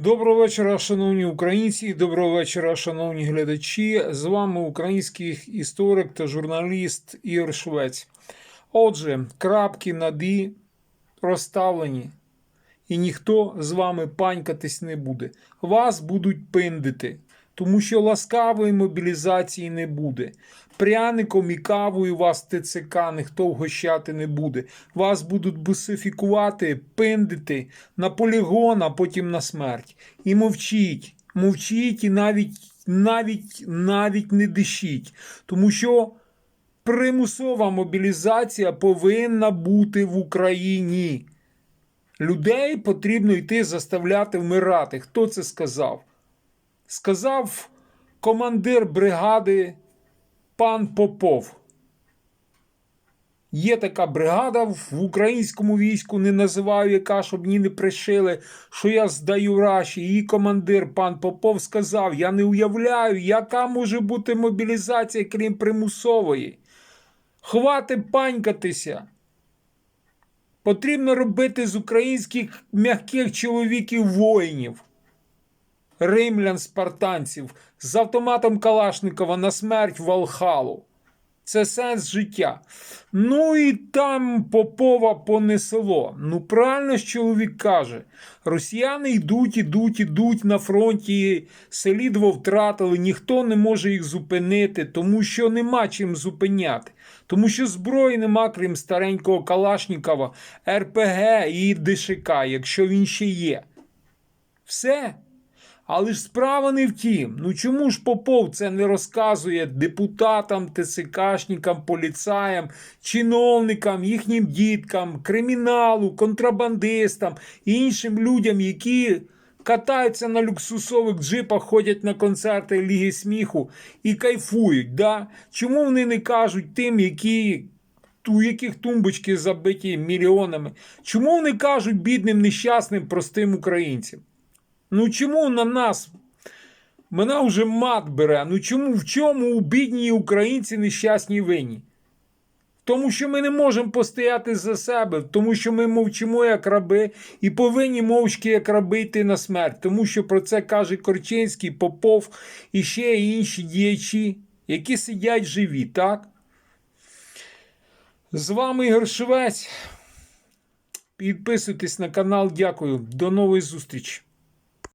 Доброго вечора, шановні українці, доброго вечора, шановні глядачі. З вами український історик та журналіст Ігор Швець. Отже, крапки над «і» розставлені, і ніхто з вами панькатись не буде. Вас будуть пиндити, тому що ласкавої мобілізації не буде. Пряником і кавою вас ТЦК ніхто вгощати не буде. Вас будуть бусифікувати, пиндити на полігон, а потім на смерть. І мовчіть, мовчіть і навіть, навіть, навіть не дишіть. Тому що примусова мобілізація повинна бути в Україні. Людей потрібно йти заставляти вмирати. Хто це сказав? Сказав командир бригади пан Попов. Є така бригада в українському війську, не називаю яка, щоб мені не пришили, що я здаю раші. Її командир пан Попов сказав: Я не уявляю, яка може бути мобілізація, крім примусової. Хвати панькатися. Потрібно робити з українських м'яких чоловіків воїнів, римлян, спартанців, з автоматом Калашникова на смерть Валхалу. Це сенс життя. Ну і там Попова понесло. Ну, правильно ж чоловік каже. Росіяни йдуть, ідуть, ідуть на фронті, селідво втратили, ніхто не може їх зупинити, тому що нема чим зупиняти. Тому що зброї нема, крім старенького Калашнікова, РПГ і ДШК, якщо він ще є. Все. Але ж справа не в тім. Ну чому ж Попов це не розказує депутатам, ТЦКшникам, поліцаям, чиновникам, їхнім діткам, криміналу, контрабандистам і іншим людям, які катаються на люксусових джипах, ходять на концерти Ліги сміху і кайфують. Да? Чому вони не кажуть тим, які. У яких тумбочки забиті мільйонами? Чому вони кажуть бідним, нещасним, простим українцям? Ну чому на нас? Мене вже мат бере. Ну чому в чому у бідній українці нещасній винні? Тому що ми не можемо постояти за себе, тому що ми мовчимо як раби і повинні мовчки як раби йти на смерть. Тому що про це каже Корчинський, Попов і ще інші діячі, які сидять живі, так? З вами Ігор Швець. Підписуйтесь на канал. Дякую. До нової зустрічі.